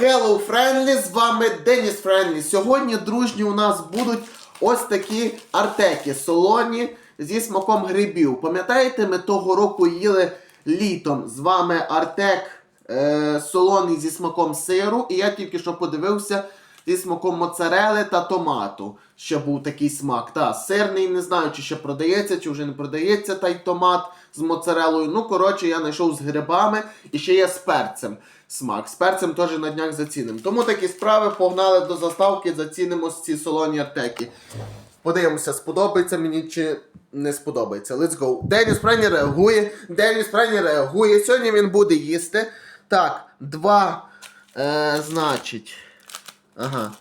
Hello Friendly, з вами Деніс Френлі. Сьогодні, дружні, у нас будуть ось такі артеки солоні зі смаком грибів. Пам'ятаєте, ми того року їли літом з вами артек е, солоний зі смаком сиру, і я тільки що подивився зі смаком моцарели та томату. Ще був такий смак. Та, сирний, не знаю, чи ще продається, чи вже не продається той томат з моцарелою. Ну, коротше, я знайшов з грибами і ще є з перцем смак. З перцем теж на днях зацінимо. Тому такі справи погнали до заставки, зацінимо ці солоні артеки. Подивимося, сподобається мені чи не сподобається. Let's go. Деніс Прені реагує. Деніс Прені реагує. Сьогодні він буде їсти. Так, два. Е, значить. Ага.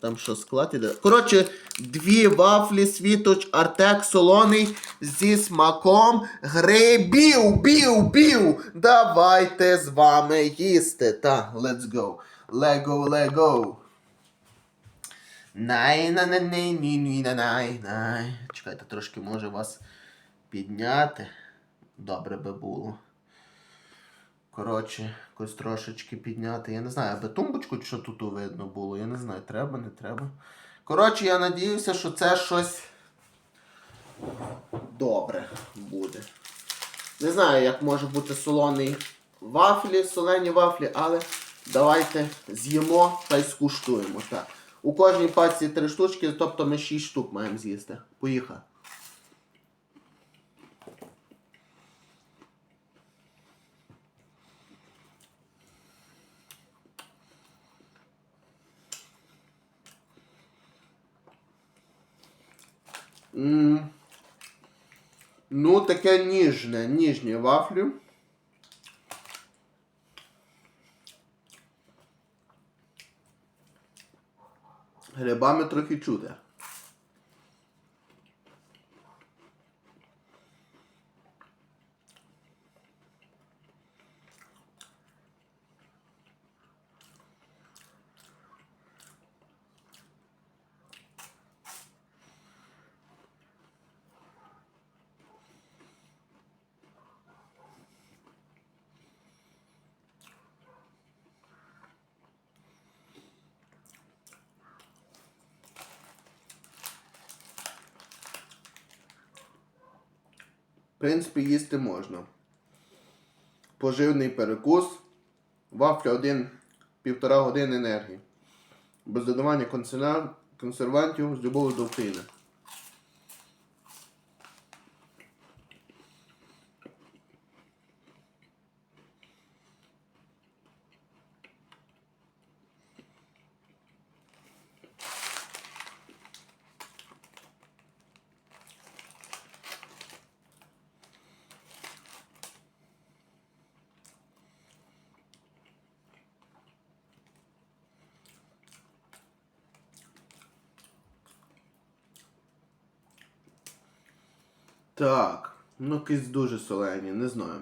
Там що склад іде. Коротше, дві вафлі світоч Артек солоний зі смаком грибів. Бів, бів. Давайте з вами їсти. Та, let's go. Лего, лего. Най на на най ні на най най. Чекайте, трошки може вас підняти. Добре би було. Коротше, якось трошечки підняти. Я не знаю, аби тумбочку що тут видно було. Я не знаю, треба, не треба. Коротше, я надіюся, що це щось добре буде. Не знаю, як може бути солоний вафлі, солені вафлі, але давайте з'їмо та й скуштуємо. Так. У кожній пачці три штучки, тобто ми 6 штук маємо з'їсти. Поїхали. Ну, таке ніжне, ніжні вафлі. Грибами трохи чути. Принципі, їсти можна. Поживний перекус. Вафля 1-1,5 години енергії. Без додавання консервантів з любов'ю до України. Так, ну якісь дуже солені, не знаю.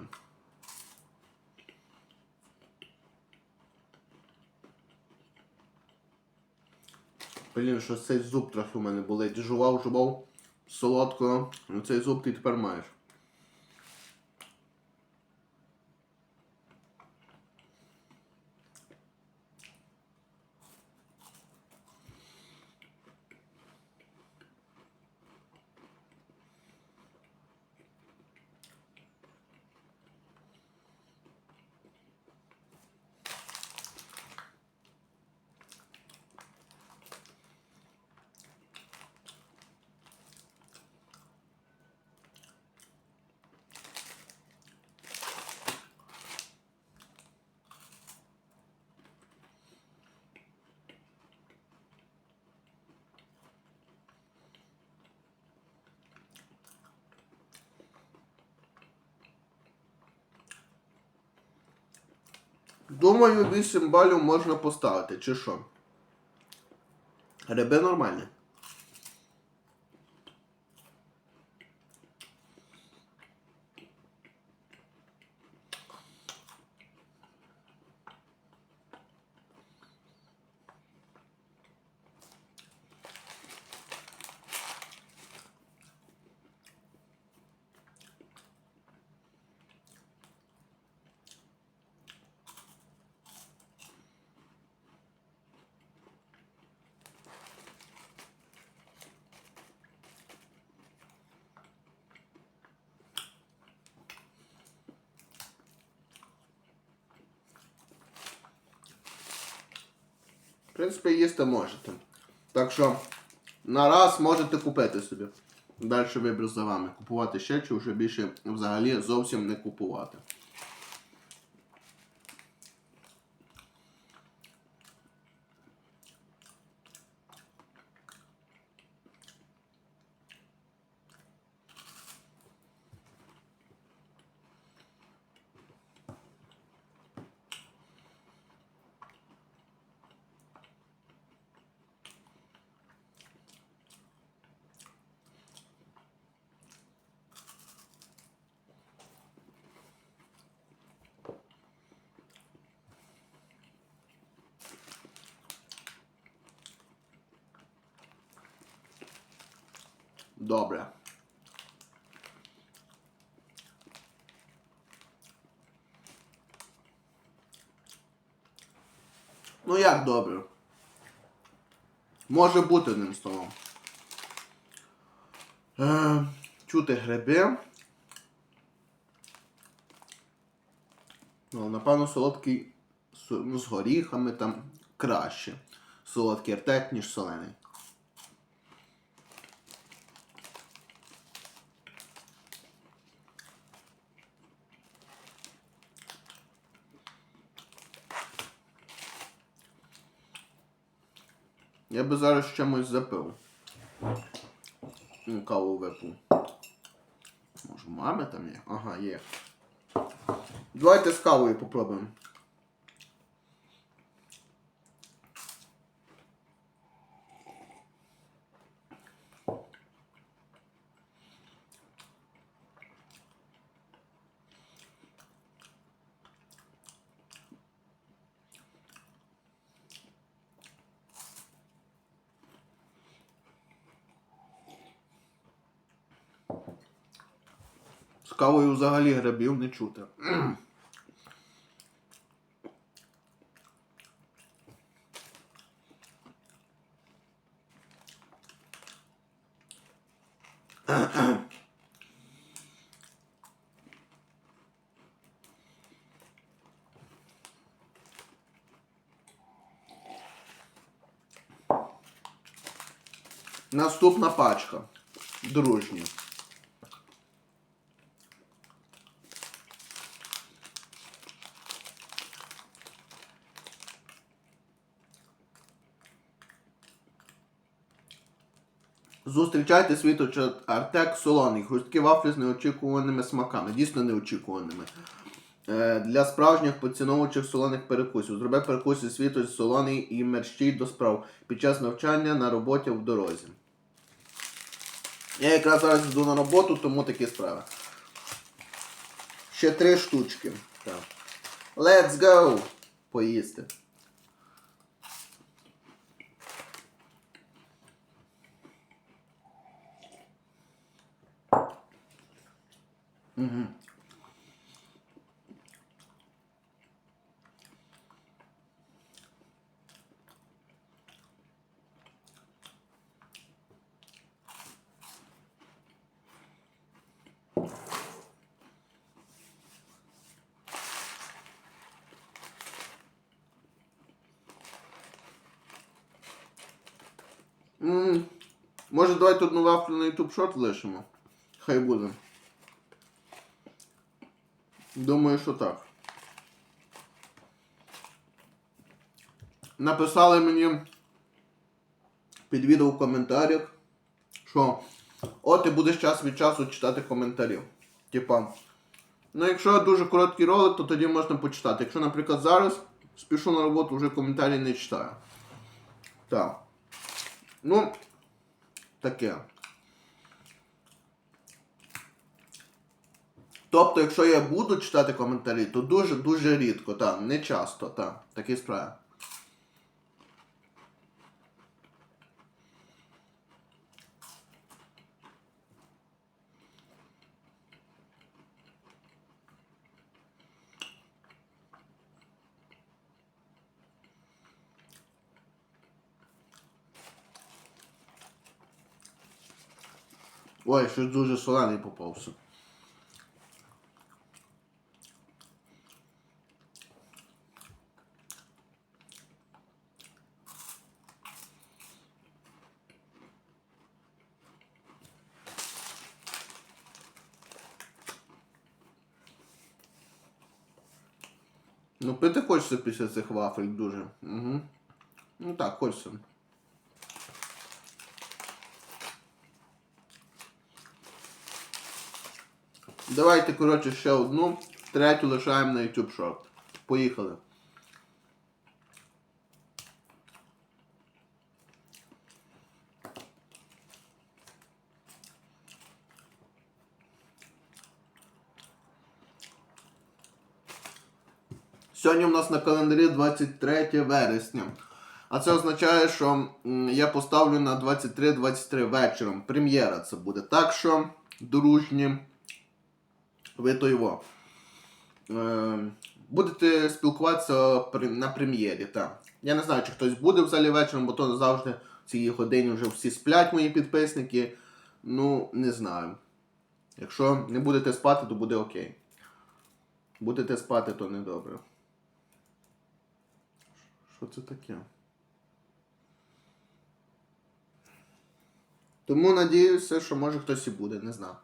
Блін, що цей зуб трохи у мене болить. Жував, жував солодкого. Ну цей зуб ти тепер маєш. Думаю, 8 балів можна поставити, чи що? Гриби нормальні. Принципі, їсти можете. Так що на раз можете купити собі. Далі вибір за вами. Купувати ще чи вже більше взагалі зовсім не купувати. Добре. Ну як добре? Може бути одним словом. Е, чути гриби. Ну, напевно, солодкий ну, з горіхами там краще. Солодкий артек, ніж солений. Я би зараз чимось запив. Каву випив. Може, мами там є? Ага, є. Давайте з кавою попробуємо. Кавою взагалі грибів не чути. Наступна пачка. Дружні. Зустрічайте світоча Артек солоний, хрусткі вафлі з неочікуваними смаками, дійсно неочікуваними. Е, для справжніх поціновувачів солоних перекусів. Зроби перекуси світоч солоний і мерщій до справ під час навчання на роботі в дорозі. Я якраз зараз йду на роботу, тому такі справи. Ще три штучки. Так. Let's go! Поїсти. М, Може давайте одну вафлю на YouTube шорт лишимо? Хай буде. Думаю, що так. Написали мені під відео в коментарях, що о, ти будеш час від часу читати коментарі. Типа, ну якщо дуже короткий ролик, то тоді можна почитати. Якщо, наприклад, зараз спішу на роботу, вже коментарі не читаю. Так. Ну, таке. Тобто, якщо я буду читати коментарі, то дуже-дуже рідко, так, не часто, так, такі справи. Ой, щось дуже солений попався. Ну, пити хочеться після цих вафель дуже. Угу. Ну так, хочеться. Давайте, коротше, ще одну. Третю лишаємо на YouTube Short. Поїхали. Сьогодні у нас на календарі 23 вересня. А це означає, що я поставлю на 23-23 вечором. Прем'єра це буде. Так що, дружні, ви то його. Е, будете спілкуватися на прем'єрі. Так. Я не знаю, чи хтось буде в залі вечором, бо то завжди в цій годині вже всі сплять мої підписники. Ну, не знаю. Якщо не будете спати, то буде окей. Будете спати, то не добре. Що це таке? Тому надіюся, що може хтось і буде, не знаю.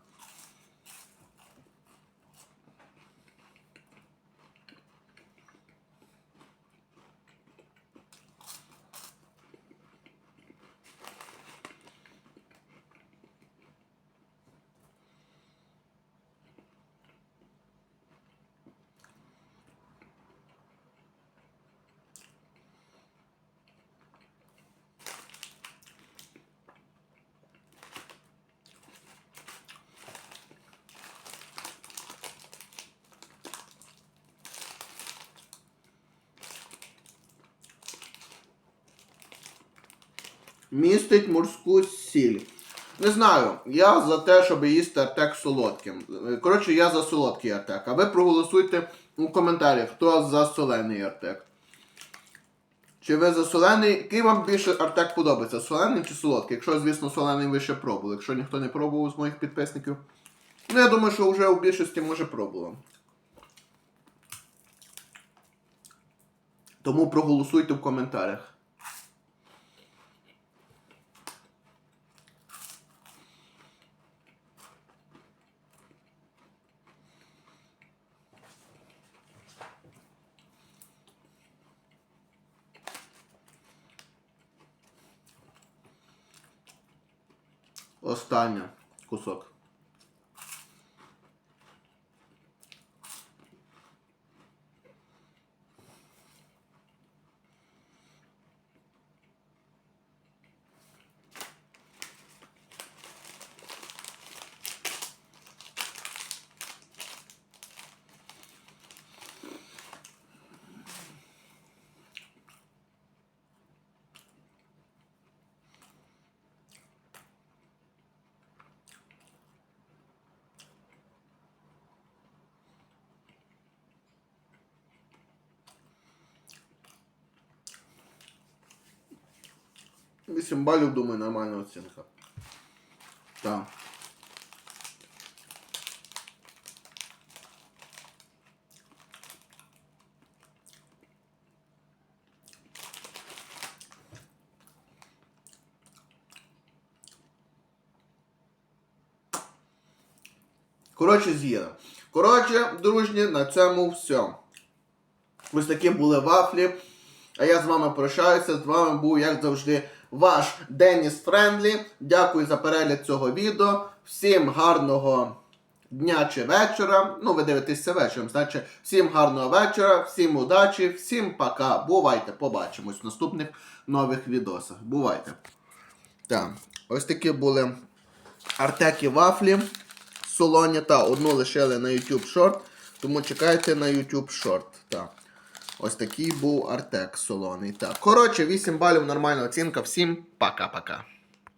Містить морську сіль. Не знаю, я за те, щоб їсти артек солодким. Коротше, я за солодкий артек. А ви проголосуйте у коментарях, хто за солений артек. Чи ви за солений? Який вам більше артек подобається? Солений чи солодкий? Якщо, звісно, солений ви ще пробували. Якщо ніхто не пробував з моїх підписників. Ну, я думаю, що вже у більшості може пробував. Тому проголосуйте в коментарях. Остання кусок. Вісім балів, думаю, нормальна оцінка. Так. Коротше, з'їла. Коротше, дружні, на цьому все. Ось такі були вафлі. А я з вами прощаюся. З вами був, як завжди, ваш Деніс Френдлі. Дякую за перегляд цього відео. Всім гарного дня чи вечора. Ну, ви дивитеся вечором, значить, всім гарного вечора, всім удачі, всім пока. Бувайте, побачимось в наступних нових відосах. Бувайте. Так, ось такі були артеки вафлі солоні. Та одну лишили на YouTube Short, тому чекайте на YouTube Short. Так. Ось такий був артек солоний. Так. Коротше, 8 балів нормальна оцінка. Всім пока-пока.